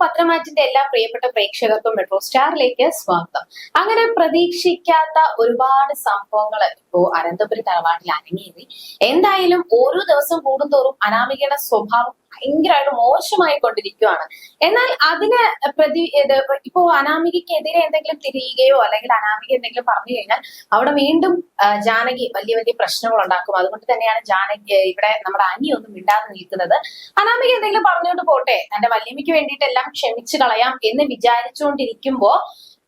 പത്രമാറ്റിന്റെ എല്ലാ പ്രിയപ്പെട്ട പ്രേക്ഷകർക്കും മെട്രോ സ്റ്റാറിലേക്ക് സ്വാഗതം. അങ്ങനെ പ്രതീക്ഷിക്കാത്ത ഒരുപാട് സംഭവങ്ങൾ ഇപ്പോ അനന്തപുരി തറവാട്ടിൽ അരങ്ങേറി എന്തായാലും ഓരോ ദിവസം കൂടുന്തോറും അനാമികയുടെ സ്വഭാവം ഭയങ്കരമായിട്ട് മോശമായി കൊണ്ടിരിക്കുകയാണ് എന്നാൽ അതിന് പ്രതി ഇപ്പോ അനാമികക്കെതിരെ എന്തെങ്കിലും തിരിയുകയോ അല്ലെങ്കിൽ അനാമിക എന്തെങ്കിലും പറഞ്ഞു കഴിഞ്ഞാൽ അവിടെ വീണ്ടും ജാനകി വലിയ വലിയ പ്രശ്നങ്ങൾ ഉണ്ടാക്കും അതുകൊണ്ട് തന്നെയാണ് ജാനകി ഇവിടെ നമ്മുടെ അനി ഒന്നും മിണ്ടാതെ നിൽക്കുന്നത്. അനാമിക എന്തെങ്കിലും പറഞ്ഞുകൊണ്ട് പോട്ടെ. തന്റെ വല്യമ്മയ്ക്ക് വേണ്ടിയിട്ടെല്ലാം ക്ഷമിച്ചു കളയാം എന്ന് വിചാരിച്ചുകൊണ്ടിരിക്കുമ്പോ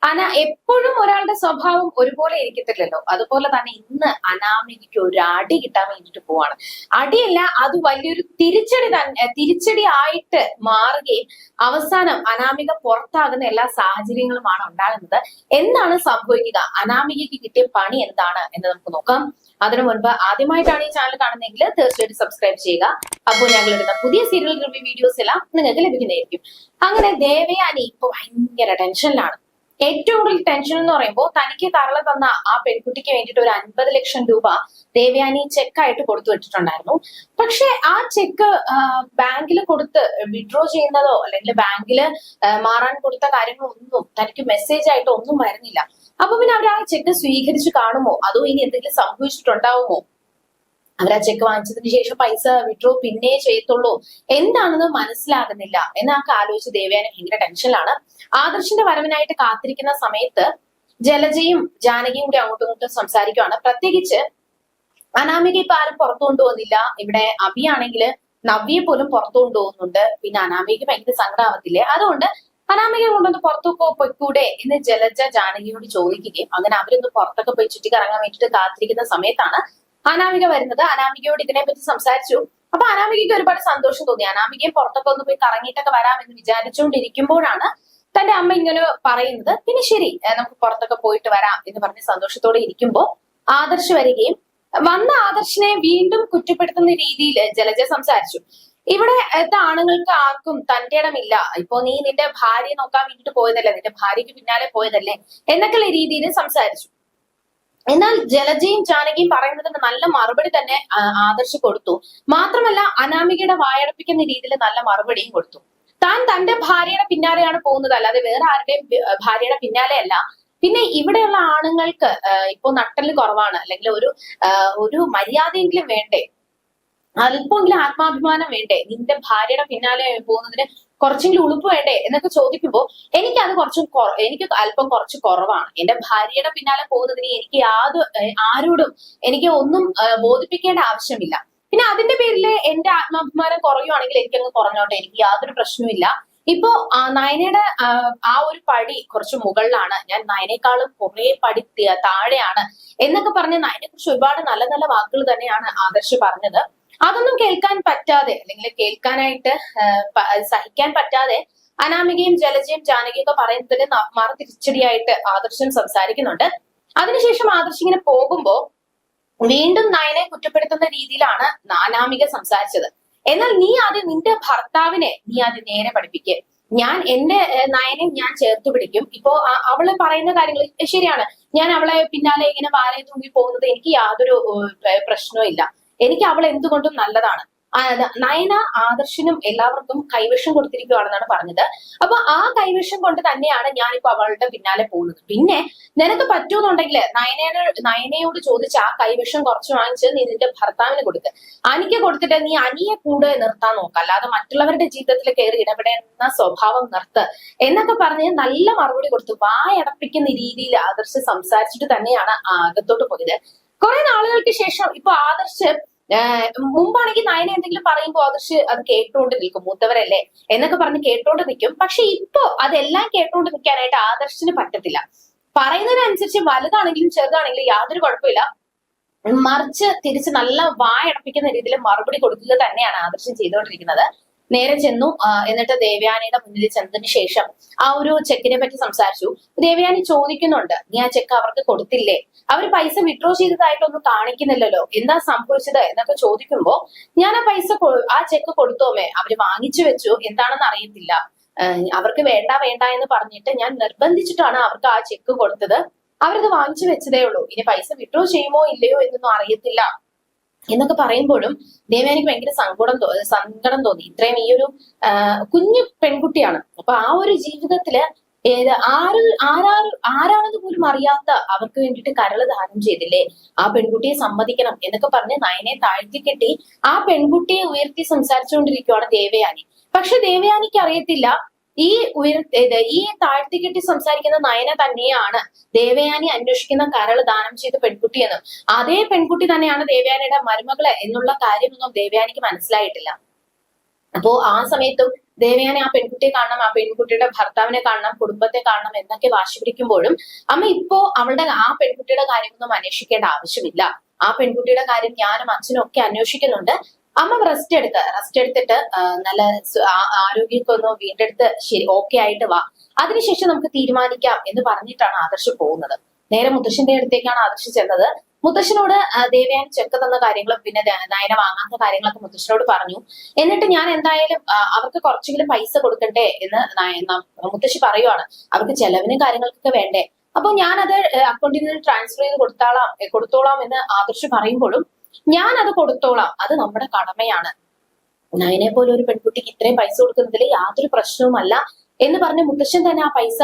അന എപ്പോഴും ഒരാളുടെ സ്വഭാവം ഒരുപോലെ ഇരിക്കത്തില്ലല്ലോ. അതുപോലെ തന്നെ ഇന്ന് അനാമികയ്ക്ക് ഒരു അടി കിട്ടാൻ വേണ്ടിട്ട് പോവാണ്. അടിയല്ല അത് വലിയൊരു തിരിച്ചടി തന്നെ തിരിച്ചടി ആയിട്ട് മാറുകയും അവസാനം അനാമിക പുറത്താകുന്ന എല്ലാ സാഹചര്യങ്ങളുമാണ് ഉണ്ടാകുന്നത്. എന്താണ് സംഭവിക്കുക? അനാമികയ്ക്ക് കിട്ടിയ പണി എന്താണ് എന്ന് നമുക്ക് നോക്കാം. അതിനു മുൻപ് ആദ്യമായിട്ടാണ് ഈ ചാനൽ കാണുന്നതെങ്കിൽ തീർച്ചയായിട്ടും സബ്സ്ക്രൈബ് ചെയ്യുക. അപ്പോൾ ഞങ്ങൾ ഇടുന്ന പുതിയ സീരിയൽ റിവ്യൂ വീഡിയോസ് എല്ലാം നിങ്ങൾക്ക് ലഭിക്കുന്നതായിരിക്കും. അങ്ങനെ ദേവയാനി ഇപ്പൊ ഭയങ്കര ടെൻഷനിലാണ് ഏറ്റവും കൂടുതൽ ടെൻഷൻ എന്ന് പറയുമ്പോൾ തനിക്ക് തരള തന്ന ആ പെൺകുട്ടിക്ക് വേണ്ടിയിട്ട് ഒരു അൻപത് ലക്ഷം രൂപ ദേവയാനി ചെക്കായിട്ട് കൊടുത്തു വിട്ടിട്ടുണ്ടായിരുന്നു പക്ഷെ ആ ചെക്ക് ബാങ്കിൽ കൊടുത്ത് വിഡ്രോ ചെയ്യുന്നതോ അല്ലെങ്കിൽ ബാങ്കിൽ മാറാൻ കൊടുത്ത കാര്യങ്ങളൊന്നും തനിക്ക് മെസ്സേജ് ആയിട്ട് ഒന്നും വരുന്നില്ല. അപ്പൊ പിന്നെ അവർ ആ ചെക്ക് സ്വീകരിച്ചു കാണുമോ? അതോ ഇനി എന്തെങ്കിലും സംഭവിച്ചിട്ടുണ്ടാവുമോ? അവർ ആ ചെക്ക് വാങ്ങിച്ചതിന് ശേഷം പൈസ വിഡ്രോ പിന്നെ ചെയ്യത്തുള്ളൂ. എന്താണെന്ന് മനസ്സിലാകുന്നില്ല. എന്നൊക്കെ ആലോചിച്ച് ദേവയാനി ഭയങ്കര ടെൻഷനിലാണ് ആദർശിന്റെ വരവിനായിട്ട് കാത്തിരിക്കുന്ന സമയത്ത് ജലജയും ജാനകിയും കൂടി അങ്ങോട്ടും ഇങ്ങോട്ടും സംസാരിക്കുവാണ്. പ്രത്യേകിച്ച് അനാമിക ഇപ്പൊ ആരും പുറത്തു കൊണ്ടുപോകുന്നില്ല. ഇവിടെ അബിയാണെങ്കിൽ നവ്യെ പോലും പുറത്തു കൊണ്ടുപോകുന്നുണ്ട്. പിന്നെ അനാമിക ഭയങ്കര സങ്കടാവത്തില്ലേ? അതുകൊണ്ട് അനാമിക കൊണ്ടൊന്ന് പുറത്തൊക്കെ പൊയ്ക്കൂടെ എന്ന് ജലജ ജാനകിയോട് ചോദിക്കുകയും അങ്ങനെ അവരൊന്ന് പുറത്തൊക്കെ പോയി ചുറ്റി കറങ്ങാൻ വേണ്ടിയിട്ട് കാത്തിരിക്കുന്ന സമയത്താണ് അനാമിക വരുന്നത്. അനാമികയോട് ഇതിനെപ്പറ്റി സംസാരിച്ചു. അപ്പൊ അനാമികയ്ക്ക് ഒരുപാട് സന്തോഷം തോന്നി. അനാമികയും പുറത്തൊക്കെ ഒന്ന് പോയി കറങ്ങിയിട്ടൊക്കെ വരാമെന്ന് വിചാരിച്ചുകൊണ്ടിരിക്കുമ്പോഴാണ് തന്റെ അമ്മ ഇങ്ങനെ പറയുന്നത്. പിന്നെ ശരി നമുക്ക് പുറത്തൊക്കെ പോയിട്ട് വരാം എന്ന് പറഞ്ഞ് സന്തോഷത്തോടെ ഇരിക്കുമ്പോൾ ആദർശ് വരികയും വന്ന ആദർശിനെ വീണ്ടും കുറ്റപ്പെടുത്തുന്ന രീതിയിൽ ജലജ സംസാരിച്ചു. ഇവിടെ ആണുങ്ങൾക്ക് ആർക്കും തന്റെ ഇടമില്ല ഇപ്പൊ നീ നിന്റെ ഭാര്യയെ നോക്കാൻ വേണ്ടിട്ട് പോയതല്ലേ? നിന്റെ ഭാര്യയ്ക്ക് പിന്നാലെ പോയതല്ലേ? എന്നൊക്കെയുള്ള രീതിയിൽ സംസാരിച്ചു. എന്നാൽ ജലജയും ജാനകിയും പറയുന്നതിന് നല്ല മറുപടി തന്നെ ആദർശ് കൊടുത്തു. മാത്രമല്ല അനാമികയുടെ വായടപ്പിക്കുന്ന രീതിയിൽ നല്ല മറുപടിയും കൊടുത്തു. താൻ തന്റെ ഭാര്യയുടെ പിന്നാലെയാണ് പോകുന്നത്. അല്ലാതെ വേറെ ആരുടെയും ഭാര്യയുടെ പിന്നാലെയല്ല. പിന്നെ ഇവിടെയുള്ള ആണുങ്ങൾക്ക് ഇപ്പൊ നട്ടൽ കുറവാണ്. അല്ലെങ്കിൽ ഒരു ഒരു മര്യാദയെങ്കിലും വേണ്ടേ? അല്പമെങ്കിലും ആത്മാഭിമാനം വേണ്ടേ? നിന്റെ ഭാര്യയുടെ പിന്നാലെ പോകുന്നതിന് കുറച്ചെങ്കിലും ഉളുപ്പ് വേണ്ടേ എന്നൊക്കെ ചോദിക്കുമ്പോൾ എനിക്ക് അത് കുറച്ചും കുറ- എനിക്ക് അല്പം കുറച്ച് കുറവാണ്. എന്റെ ഭാര്യയുടെ പിന്നാലെ പോകുന്നതിന് എനിക്ക് യാതൊരു ആരോടും എനിക്ക് ഒന്നും ബോധിപ്പിക്കേണ്ട ആവശ്യമില്ല. പിന്നെ അതിന്റെ പേരിൽ എന്റെ ആത്മാഭിമാനം കുറയുവാണെങ്കിൽ എനിക്കങ്ങ് കുറഞ്ഞോട്ടെ എനിക്ക് യാതൊരു പ്രശ്നവുമില്ല ഇപ്പോ നയനയുടെ ആ, ഒരു പടി കുറച്ച് മുകളിലാണ്. ഞാൻ നയനേക്കാളും കുറെ പടി താഴെയാണ് എന്നൊക്കെ പറഞ്ഞ് നയനെ കുറിച്ച് ഒരുപാട് നല്ല നല്ല വാക്കുകൾ തന്നെയാണ് ആദർശ് പറഞ്ഞത്. അതൊന്നും കേൾക്കാൻ പറ്റാതെ അല്ലെങ്കിൽ കേൾക്കാനായിട്ട് സഹിക്കാൻ പറ്റാതെ അനാമികയും ജലജയും ജാനകിയും ഒക്കെ പറയുന്നതിന് മറു തിരിച്ചടിയായിട്ട് ആദർശൻ സംസാരിക്കുന്നുണ്ട്. അതിനുശേഷം ആദർശ് ഇങ്ങനെ പോകുമ്പോ വീണ്ടും നയനെ കുറ്റപ്പെടുത്തുന്ന രീതിയിലാണ് അനാമിക സംസാരിച്ചത്. എന്നാൽ നീ ആദ്യം നിന്റെ ഭർത്താവിനെ നീ ആദ്യം നേരെ പഠിപ്പിക്കുക ഞാൻ എന്റെ നയനെ ഞാൻ ചേർത്ത് പിടിക്കും. ഇപ്പോ അവൾ പറയുന്ന കാര്യങ്ങൾ ശരിയാണ്. ഞാൻ അവളെ പിന്നാലെ ഇങ്ങനെ വാലയെ തൂങ്ങി പോകുന്നത് എനിക്ക് യാതൊരു പ്രശ്നവും ഇല്ല. എനിക്ക് അവൾ എന്തുകൊണ്ടും നല്ലതാണ്. നയന ആദർശിനും എല്ലാവർക്കും കൈവശം കൊടുത്തിരിക്കുകയാണെന്നാണ് പറഞ്ഞത്. അപ്പൊ ആ കൈവശം കൊണ്ട് തന്നെയാണ് ഞാനിപ്പോ അവളുടെ പിന്നാലെ പോകുന്നത്. പിന്നെ നിനക്ക് പറ്റുമെന്നുണ്ടെങ്കിൽ നയനയുടെ നയനയോട് ചോദിച്ച ആ കൈവശം കുറച്ച് വാങ്ങിച്ച് നീ നിന്റെ ഭർത്താവിന് കൊടുക്ക്. അനിക്ക് കൊടുത്തിട്ട് നീ അനിയെ കൂടെ നിർത്താൻ നോക്ക. അല്ലാതെ മറ്റുള്ളവരുടെ ജീവിതത്തിൽ കയറി ഇടപെടുന്ന സ്വഭാവം നിർത്ത്. എന്നൊക്കെ പറഞ്ഞ് നല്ല മറുപടി കൊടുത്തു വായടപ്പിക്കുന്ന രീതിയിൽ ആദർശ് സംസാരിച്ചിട്ട് തന്നെയാണ് അകത്തോട്ട് പോയത്. കുറെ നാളുകൾക്ക് ശേഷം ഇപ്പൊ ആദർശ് മുമ്പാണെങ്കിൽ നയന എന്തെങ്കിലും പറയുമ്പോൾ ആദർശ് അത് കേട്ടോണ്ട് നിൽക്കും മൂത്തവരല്ലേ? എന്നൊക്കെ പറഞ്ഞ് കേട്ടോണ്ട് നിൽക്കും. പക്ഷെ ഇപ്പോ അതെല്ലാം കേട്ടോണ്ട് നിൽക്കാനായിട്ട് ആദർശിന് പറ്റത്തില്ല. പറയുന്നതിനനുസരിച്ച് വലുതാണെങ്കിലും ചെറുതാണെങ്കിലും യാതൊരു കുഴപ്പമില്ല. മറിച്ച് തിരിച്ച് നല്ല വായടപ്പിക്കുന്ന രീതിയിൽ മറുപടി കൊടുക്കുക തന്നെയാണ് ആദർശം ചെയ്തുകൊണ്ടിരിക്കുന്നത്. നേരെ ചെന്നു. എന്നിട്ട് ദേവയാനിയുടെ മുന്നിൽ ചെന്നതിന് ശേഷം ആ ഒരു ചെക്കിനെ പറ്റി സംസാരിച്ചു. ദേവയാനി ചോദിക്കുന്നുണ്ട് നീ ആ ചെക്ക് അവർക്ക് കൊടുത്തില്ലേ? അവർ പൈസ വിഡ്രോ ചെയ്തതായിട്ടൊന്നും കാണിക്കുന്നില്ലല്ലോ. എന്താ സംഭവിച്ചത്? എന്നൊക്കെ ചോദിക്കുമ്പോ ഞാൻ ആ പൈസ ആ ചെക്ക് കൊടുത്തോമേ. അവർ വാങ്ങിച്ചു വെച്ചു. എന്താണെന്ന് അറിയത്തില്ല. അവർക്ക് വേണ്ട വേണ്ട എന്ന് പറഞ്ഞിട്ട് ഞാൻ നിർബന്ധിച്ചിട്ടാണ് അവർക്ക് ആ ചെക്ക് കൊടുത്തത്. അവരത് വാങ്ങിച്ചു വെച്ചതേ ഉള്ളൂ. ഇനി പൈസ വിഡ്രോ ചെയ്യുമോ ഇല്ലയോ എന്നൊന്നും അറിയത്തില്ല. എന്നൊക്കെ പറയുമ്പോഴും ദേവയാനിക്ക് ഭയങ്കര സങ്കടം സങ്കടം തോന്നി. ഇത്രയും ഈ ഒരു കുഞ്ഞു പെൺകുട്ടിയാണ്. അപ്പൊ ആ ഒരു ജീവിതത്തിൽ ഏത് ആര് ആരാര് ആരാണെന്ന് പോലും അറിയാത്ത അവർക്ക് വേണ്ടിയിട്ട് കരൾ ദാനം ചെയ്തില്ലേ? ആ പെൺകുട്ടിയെ സമ്മതിക്കണം എന്നൊക്കെ പറഞ്ഞ് നയനെ താഴ്ത്തി കെട്ടി ആ പെൺകുട്ടിയെ ഉയർത്തി സംസാരിച്ചുകൊണ്ടിരിക്കുവാണ് ദേവയാനി. പക്ഷെ ദേവയാനിക്ക് അറിയത്തില്ല ഈ ഉയർ ഈ താഴ്ത്തി കെട്ടി സംസാരിക്കുന്ന നയന തന്നെയാണ് ദേവയാനി അന്വേഷിക്കുന്ന കരൾ ദാനം ചെയ്ത പെൺകുട്ടിയെന്ന് അതേ പെൺകുട്ടി തന്നെയാണ് ദേവയാനിയുടെ മരുമകൾ എന്നുള്ള കാര്യമൊന്നും ദേവയാനിക്ക് മനസ്സിലായിട്ടില്ല. അപ്പോ ആ സമയത്തും ദേവയാനി ആ പെൺകുട്ടിയെ കാണണം ആ പെൺകുട്ടിയുടെ ഭർത്താവിനെ കാണണം കുടുംബത്തെ കാണണം എന്നൊക്കെ വാശി പിടിക്കുമ്പോഴും അമ്മ ഇപ്പോ അവളുടെ ആ പെൺകുട്ടിയുടെ കാര്യമൊന്നും അന്വേഷിക്കേണ്ട ആവശ്യമില്ല. ആ പെൺകുട്ടിയുടെ കാര്യം ഞാനും അച്ഛനും ഒക്കെ അന്വേഷിക്കുന്നുണ്ട്. അമ്മ റെസ്റ്റ് എടുക്ക. റെസ്റ്റ് എടുത്തിട്ട് നല്ല ആരോഗ്യമൊക്കെ വീണ്ടെടുത്ത് ശരി ഓക്കെ ആയിട്ട് വാ. അതിനുശേഷം നമുക്ക് തീരുമാനിക്കാം എന്ന് പറഞ്ഞിട്ടാണ് ആദർശ് പോകുന്നത്. നേരെ മുത്തശ്ശന്റെ അടുത്തേക്കാണ് ആദർശ് ചെന്നത്. മുത്തശ്ശനോട് ദേവയാൻ ചെക്ക് തന്ന കാര്യങ്ങളും പിന്നെ നയന വാങ്ങാത്ത കാര്യങ്ങളൊക്കെ മുത്തശ്ശനോട് പറഞ്ഞു. എന്നിട്ട് ഞാൻ എന്തായാലും അവർക്ക് കുറച്ചെങ്കിലും പൈസ കൊടുക്കട്ടെ എന്ന് മുത്തശ്ശി പറയുവാണ്. അവർക്ക് ചെലവിനും കാര്യങ്ങൾക്കൊക്കെ വേണ്ടേ. അപ്പൊ ഞാനത് അക്കൗണ്ടിൽ നിന്ന് ട്രാൻസ്ഫർ ചെയ്ത് കൊടുത്താളാം കൊടുത്തോളാം എന്ന് ആദർശ് പറയുമ്പോഴും ഞാൻ അത് കൊടുത്തോളാം. അത് നമ്മുടെ കടമയാണ്. നയനെ പോലെ ഒരു പെൺകുട്ടിക്ക് ഇത്രയും പൈസ കൊടുക്കുന്നതിൽ യാതൊരു പ്രശ്നവുമല്ല എന്ന് പറഞ്ഞ് മുത്തശ്ശൻ തന്നെ ആ പൈസ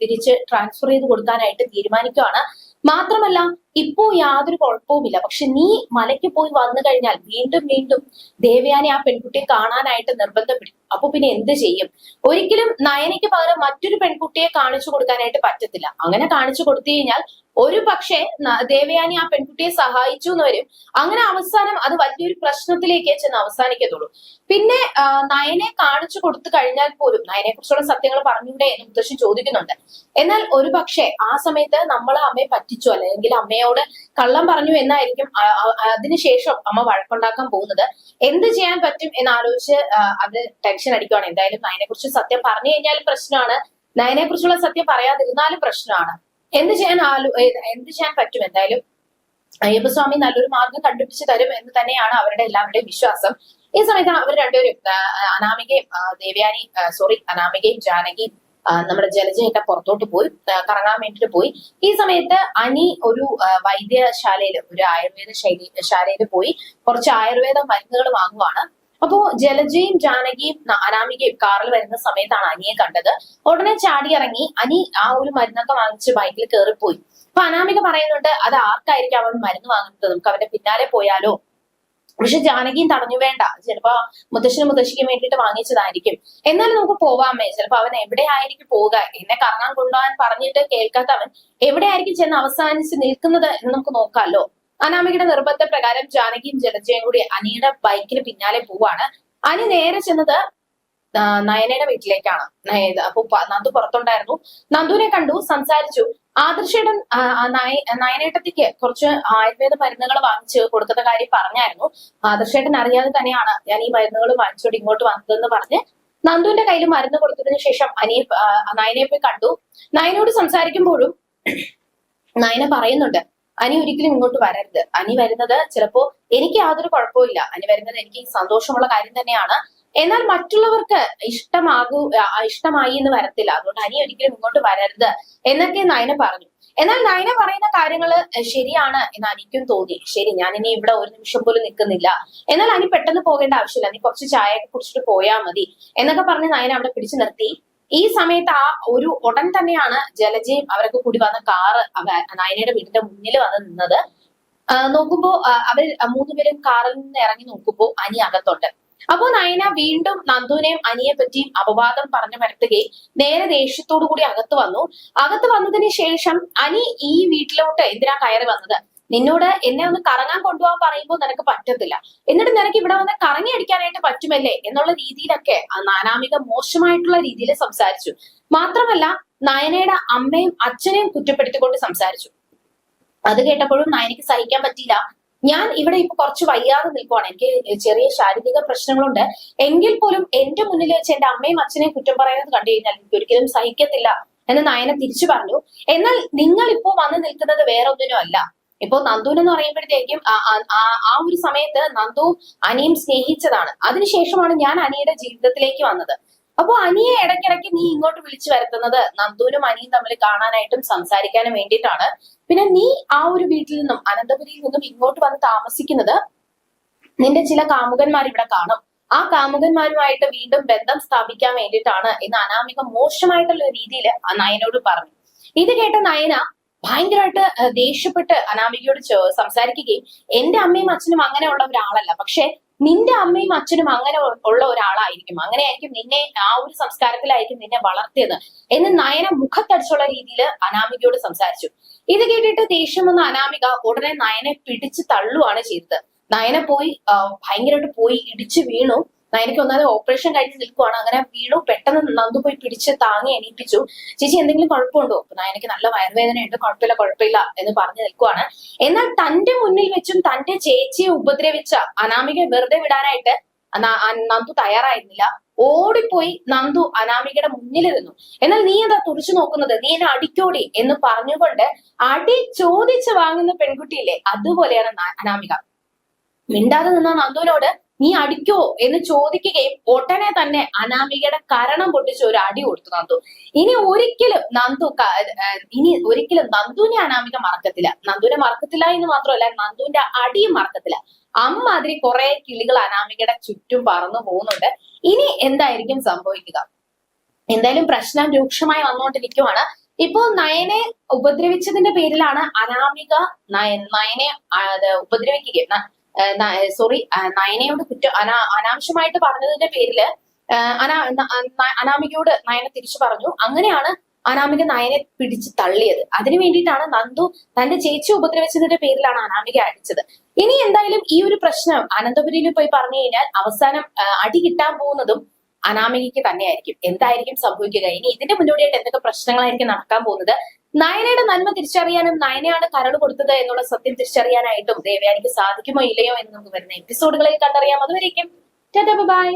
തിരിച്ച് ട്രാൻസ്ഫർ ചെയ്ത് കൊടുക്കാനായിട്ട് തീരുമാനിക്കുകയാണ് മാത്രമല്ല ഇപ്പോ യാതൊരു കുഴപ്പവുമില്ല. പക്ഷെ നീ മലയ്ക്ക് പോയി വന്നു കഴിഞ്ഞാൽ വീണ്ടും വീണ്ടും ദേവയാനെ ആ പെൺകുട്ടിയെ കാണാനായിട്ട് നിർബന്ധം പിടിക്കും അപ്പൊ പിന്നെ എന്ത് ചെയ്യും? ഒരിക്കലും നയനയ്ക്ക് പകരം മറ്റൊരു പെൺകുട്ടിയെ കാണിച്ചു കൊടുക്കാനായിട്ട് പറ്റത്തില്ല. അങ്ങനെ കാണിച്ചു കൊടുത്തു കഴിഞ്ഞാൽ ഒരു പക്ഷേ ദേവയാനി ആ പെൺകുട്ടിയെ സഹായിച്ചു എന്ന് വരും. അങ്ങനെ അവസാനം അത് വലിയൊരു പ്രശ്നത്തിലേക്ക് ചെന്ന് അവസാനിക്കത്തുള്ളൂ. പിന്നെ നയനെ കാണിച്ചു കൊടുത്തു കഴിഞ്ഞാൽ പോലും നയനെ കുറിച്ചുള്ള സത്യങ്ങൾ പറഞ്ഞൂടെ എന്ന് മുത്തശ്ശി ചോദിക്കുന്നുണ്ട്. എന്നാൽ ഒരു പക്ഷേ ആ സമയത്ത് നമ്മൾ അമ്മയെ പറ്റിച്ചു അല്ലെങ്കിൽ അമ്മയോട് കള്ളം പറഞ്ഞു എന്നായിരിക്കും അതിനുശേഷം അമ്മ വഴക്കുണ്ടാക്കാൻ പോകുന്നത്. എന്ത് ചെയ്യാൻ പറ്റും എന്ന് ആലോചിച്ച് അത് ടെൻഷൻ അടിക്കുവാണ്. എന്തായാലും നയനെ കുറിച്ച് സത്യം പറഞ്ഞു കഴിഞ്ഞാലും പ്രശ്നമാണ്. നയനെ കുറിച്ചുള്ള സത്യം പറയാതിരുന്നാലും പ്രശ്നമാണ്. എന്ത് ചെയ്യാൻ ആലോ എന്ത് ചെയ്യാൻ പറ്റും എന്തായാലും? അയ്യപ്പസ്വാമി നല്ലൊരു മാർഗം കണ്ടുപിടിച്ച് തരും എന്ന് തന്നെയാണ് അവരുടെ എല്ലാവരുടെയും വിശ്വാസം. ഈ സമയത്ത് അവർ രണ്ടുപേരും അനാമികയും ദേവ്യാനി സോറി അനാമികയും ജാനകിയും നമ്മുടെ ജലജയൊക്കെ പുറത്തോട്ട് പോയി കറങ്ങാൻ വേണ്ടിട്ട് പോയി. ഈ സമയത്ത് അനി ഒരു വൈദ്യശാലയിൽ ഒരു ആയുർവേദ ശൈലി ശാലയിൽ പോയി കുറച്ച് ആയുർവേദ മരുന്നുകൾ വാങ്ങുവാണ്. അപ്പോ ജലജയും ജാനകിയും അനാമികയും കാറിൽ വരുന്ന സമയത്താണ് അനിയെ കണ്ടത്. ഉടനെ ചാടി ഇറങ്ങി അനി ആ ഒരു മരുന്നൊക്കെ വാങ്ങിച്ച് ബൈക്കിൽ കയറിപ്പോയി അപ്പൊ അനാമിക പറയുന്നുണ്ട് അത് ആർക്കായിരിക്കും അവൻ മരുന്ന് വാങ്ങുന്നത്? നമുക്ക് അവന്റെ പിന്നാലെ പോയാലോ? പക്ഷെ ജാനകിയും തടഞ്ഞു വേണ്ട. ചിലപ്പോ മുത്തശ്ശനും മുത്തശ്ശിക്കും വേണ്ടിയിട്ട് വാങ്ങിച്ചതായിരിക്കും. എന്നാലും നമുക്ക് പോവാമേ. ചിലപ്പോ അവൻ എവിടെ ആയിരിക്കും പോവുക? എന്നെ കറങ്ങാൻ കൊണ്ടുപോകാൻ പറഞ്ഞിട്ട് കേൾക്കാത്തവൻ എവിടെ ആയിരിക്കും ചെന്ന് അവസാനിച്ച് നിൽക്കുന്നത് എന്ന് നമുക്ക് നോക്കാമല്ലോ. അനാമികയുടെ നിർബന്ധ പ്രകാരം ജാനകിയും ജലജയും കൂടി അനിയുടെ ബൈക്കിന് പിന്നാലെ പോവാണ്. അനി നേരെ ചെന്നത് നയനയുടെ വീട്ടിലേക്കാണ്. നയത് അപ്പൊ നന്ദു പുറത്തുണ്ടായിരുന്നു. നന്ദുവിനെ കണ്ടു സംസാരിച്ചു. ആദർശേടൻ ആ, ആ, നയ- നയനേട്ടത്തിക്ക് കുറച്ച് ആയുർവേദ മരുന്നുകൾ വാങ്ങിച്ച് കൊടുക്കുന്ന കാര്യം പറഞ്ഞായിരുന്നു. ആദർശേട്ടൻ അറിയാതെ തന്നെയാണ് ഞാൻ ഈ മരുന്നുകൾ വാങ്ങിച്ചോട്ട് ഇങ്ങോട്ട് വന്നതെന്ന് പറഞ്ഞ് നന്ദുവിന്റെ കയ്യിൽ മരുന്ന് കൊടുത്തതിന് ശേഷം അനിയെ നയനെ പോയി കണ്ടു. നയനോട് സംസാരിക്കുമ്പോഴും നയന പറയുന്നുണ്ട് അനി ഒരിക്കലും ഇങ്ങോട്ട് വരരുത്. അനി വരുന്നത് ചിലപ്പോ എനിക്ക് യാതൊരു കുഴപ്പമില്ല അനി വരുന്നത് എനിക്ക് സന്തോഷമുള്ള കാര്യം തന്നെയാണ്. എന്നാൽ മറ്റുള്ളവർക്ക് ഇഷ്ടമാകൂ ഇഷ്ടമായി എന്ന് വരത്തില്ല. അതുകൊണ്ട് അനി ഒരിക്കലും ഇങ്ങോട്ട് വരരുത് എന്നൊക്കെ നയന പറഞ്ഞു. എന്നാൽ നയന പറയുന്ന കാര്യങ്ങൾ ശരിയാണ് എന്ന് അനിക്കും തോന്നി. ശരി ഞാൻ ഇനി ഇവിടെ ഒരു നിമിഷം പോലും നിൽക്കുന്നില്ല. എന്നാൽ അനി പെട്ടെന്ന് പോകേണ്ട ആവശ്യമില്ല. നീ കുറച്ച് ചായ കുടിച്ചിട്ട് പോയാൽ മതി എന്നൊക്കെ പറഞ്ഞ് നയന അവിടെ പിടിച്ചു നിർത്തി. ഈ സമയത്ത് ആ ഒരു ഉടൻ തന്നെയാണ് ജലജയും അവരൊക്കെ കൂടി വന്ന കാറ് നയനയുടെ വീടിന്റെ മുന്നിൽ വന്ന് നിന്നത്. നോക്കുമ്പോ അവർ മൂന്നുപേരും കാറിൽ നിന്ന് ഇറങ്ങി നോക്കുമ്പോ അനി അകത്തുണ്ട് അപ്പോ നയന വീണ്ടും നന്ദുവിനെയും അനിയെ പറ്റിയും അപവാദം പറഞ്ഞു പരത്തുകയും നേരെ ദേഷ്യത്തോടു കൂടി അകത്ത് വന്നു. അകത്ത് വന്നതിന് ശേഷം അനി ഈ വീട്ടിലോട്ട് എന്തിനാ കയറി വന്നത്? നിന്നോട് എന്നെ ഒന്ന് കറങ്ങാൻ കൊണ്ടുപോകാൻ പറയുമ്പോൾ നിനക്ക് പറ്റത്തില്ല. എന്നിട്ട് നിനക്ക് ഇവിടെ വന്ന് കറങ്ങി അടിക്കാനായിട്ട് പറ്റുമല്ലേ എന്നുള്ള രീതിയിലൊക്കെ നാനാമിക മോശമായിട്ടുള്ള രീതിയിൽ സംസാരിച്ചു. മാത്രമല്ല നയനയുടെ അമ്മയും അച്ഛനെയും കുറ്റപ്പെടുത്തിക്കൊണ്ട് സംസാരിച്ചു. അത് കേട്ടപ്പോഴും നയനയ്ക്ക് സഹിക്കാൻ പറ്റിയില്ല. ഞാൻ ഇവിടെ ഇപ്പൊ കുറച്ച് വയ്യാതെ നിൽക്കുവാണ്. എനിക്ക് ചെറിയ ശാരീരിക പ്രശ്നങ്ങളുണ്ട്. എങ്കിൽ പോലും എന്റെ മുന്നിൽ വെച്ച് എന്റെ അമ്മയും അച്ഛനെയും കുറ്റം പറയുന്നത് കണ്ടു കഴിഞ്ഞാൽ എനിക്ക് ഒരിക്കലും സഹിക്കത്തില്ല എന്ന് നയന തിരിച്ചു പറഞ്ഞു. എന്നാൽ നിങ്ങൾ ഇപ്പോ വന്ന് നിൽക്കുന്നത് വേറെ ഒന്നിനും അല്ല. ഇപ്പോ നന്ദു എന്ന് പറയുമ്പോഴത്തേക്കും ആ- ഒരു സമയത്ത് നന്ദു അനിയും സ്നേഹിച്ചതാണ്. അതിനുശേഷമാണ് ഞാൻ അനിയുടെ ജീവിതത്തിലേക്ക് വന്നത്. അപ്പോ അനിയെ ഇടയ്ക്കിടയ്ക്ക് നീ ഇങ്ങോട്ട് വിളിച്ചു വരുത്തുന്നത് നന്ദുവിനും അനിയും തമ്മിൽ കാണാനായിട്ടും സംസാരിക്കാനും വേണ്ടിയിട്ടാണ്. പിന്നെ നീ ആ ഒരു വീട്ടിൽ നിന്നും അനന്തപുരിയിൽ നിന്നും ഇങ്ങോട്ട് വന്ന് താമസിക്കുന്നത് നിന്റെ ചില കാമുകന്മാർ ഇവിടെ കാണും. ആ കാമുകന്മാരുമായിട്ട് വീണ്ടും ബന്ധം സ്ഥാപിക്കാൻ വേണ്ടിയിട്ടാണ് എന്ന് അനാമിക മോശമായിട്ടുള്ള രീതിയിൽ നയനോട് പറഞ്ഞു. ഇത് കേട്ട നയന ഭയങ്കരമായിട്ട് ദേഷ്യപ്പെട്ട് അനാമികയോട് സംസാരിക്കുകയും എന്റെ അമ്മയും അച്ഛനും അങ്ങനെയുള്ള ഒരാളല്ല. പക്ഷെ നിന്റെ അമ്മയും അച്ഛനും അങ്ങനെ ഉള്ള ഒരാളായിരിക്കും. അങ്ങനെയായിരിക്കും നിന്നെ ആ ഒരു സംസ്കാരത്തിലായിരിക്കും നിന്നെ വളർത്തിയത്. എന്ന് നയന മുഖത്തടിച്ചുള്ള രീതിയിൽ അനാമികയോട് സംസാരിച്ചു. ഇത് കേട്ടിട്ട് ദേഷ്യം വന്ന അനാമിക ഉടനെ നയനെ പിടിച്ച് തള്ളുവാണ് ചെയ്തത്. നയന പോയി ഭയങ്കരമായിട്ട് പോയി ഇടിച്ചു വീണു. നയനക്ക് ഒന്നാമത് ഓപ്പറേഷൻ കഴിഞ്ഞ് നിൽക്കുവാണ്. അങ്ങനെ വീണു പെട്ടെന്ന് നന്ദു പോയി പിടിച്ച് താങ്ങി എണീപ്പിച്ചു. ചേച്ചി എന്തെങ്കിലും കുഴപ്പമുണ്ടോ? അപ്പൊ നയനക്ക് നല്ല വയറുവേദനയുണ്ട് കുഴപ്പമില്ല കുഴപ്പമില്ല എന്ന് പറഞ്ഞു നിൽക്കുവാണ്. എന്നാൽ തന്റെ മുന്നിൽ വെച്ചും തന്റെ ചേച്ചിയെ ഉപദ്രവിച്ച അനാമിക വെറുതെ വിടാനായിട്ട് നന്ദു തയ്യാറായിരുന്നില്ല. ഓടിപ്പോയി നന്ദു അനാമികയുടെ മുന്നിലിരുന്നു. എന്നാൽ നീ എന്താ തുറച്ചു നോക്കുന്നത്? നീ എന്നെ അടിക്കോടി എന്ന് പറഞ്ഞുകൊണ്ട് അടി ചോദിച്ച് വാങ്ങുന്ന പെൺകുട്ടിയില്ലേ അതുപോലെയാണ് അനാമിക. മിണ്ടാതെ നിന്ന നന്ദുവിനോട് നീ അടിക്കോ എന്ന് ചോദിക്കുകയും ഉടനെ തന്നെ അനാമികയുടെ കരണം പൊട്ടിച്ച് ഒരു അടി കൊടുത്തു നന്ദു. ഇനി ഒരിക്കലും നന്ദു ഇനി ഒരിക്കലും നന്ദുവിനെ അനാമിക മറക്കത്തില്ല. നന്ദുവിനെ മറക്കത്തില്ല എന്ന് മാത്രമല്ല നന്ദുവിന്റെ അടിയും മറക്കത്തില്ല. അമ്മാതിരി കുറെ കിളികൾ അനാമികയുടെ ചുറ്റും പറന്നു പോകുന്നുണ്ട്. ഇനി എന്തായിരിക്കും സംഭവിക്കുക? എന്തായാലും പ്രശ്നം രൂക്ഷമായി വന്നുകൊണ്ടിരിക്കുവാണ്. ഇപ്പോ നയനെ ഉപദ്രവിച്ചതിന്റെ പേരിലാണ് അനാമിക നയ- നയനെ ഉപദ്രവിക്കുകയും സോറി നയനയോട് കുറ്റം അനാ അനാവശ്യമായിട്ട് പറഞ്ഞതിന്റെ പേരിൽ അനാ അനാമികയോട് നയനെ തിരിച്ചു പറഞ്ഞു. അങ്ങനെയാണ് അനാമിക നയനെ പിടിച്ച് തള്ളിയത്. അതിനു വേണ്ടിയിട്ടാണ് നന്ദു തന്റെ ചേച്ചി ഉപദ്രവിച്ചതിന്റെ പേരിലാണ് അനാമിക അടിച്ചത്. ഇനി എന്തായാലും ഈ ഒരു പ്രശ്നം അനന്തപുരിയിൽ പോയി പറഞ്ഞു കഴിഞ്ഞാൽ അവസാനം അടി കിട്ടാൻ പോകുന്നതും അനാമികയ്ക്ക് തന്നെയായിരിക്കും. എന്തായിരിക്കും സംഭവിക്കുക? ഇനി ഇതിന്റെ മുന്നോടിയായിട്ട് എന്തൊക്കെ പ്രശ്നങ്ങളായിരിക്കും നടക്കാൻ പോകുന്നത്? നയനയുടെ നന്മ തിരിച്ചറിയാനും നയനയാണ് കരട് കൊടുത്തത് എന്നുള്ള സത്യം തിരിച്ചറിയാനായിട്ടും ദേവയാനിക്ക് സാധിക്കുമോ ഇല്ലയോ എന്ന് നമുക്ക് വരുന്ന എപ്പിസോഡുകളിൽ കണ്ടറിയാം. അതുവരേക്കും ബൈ.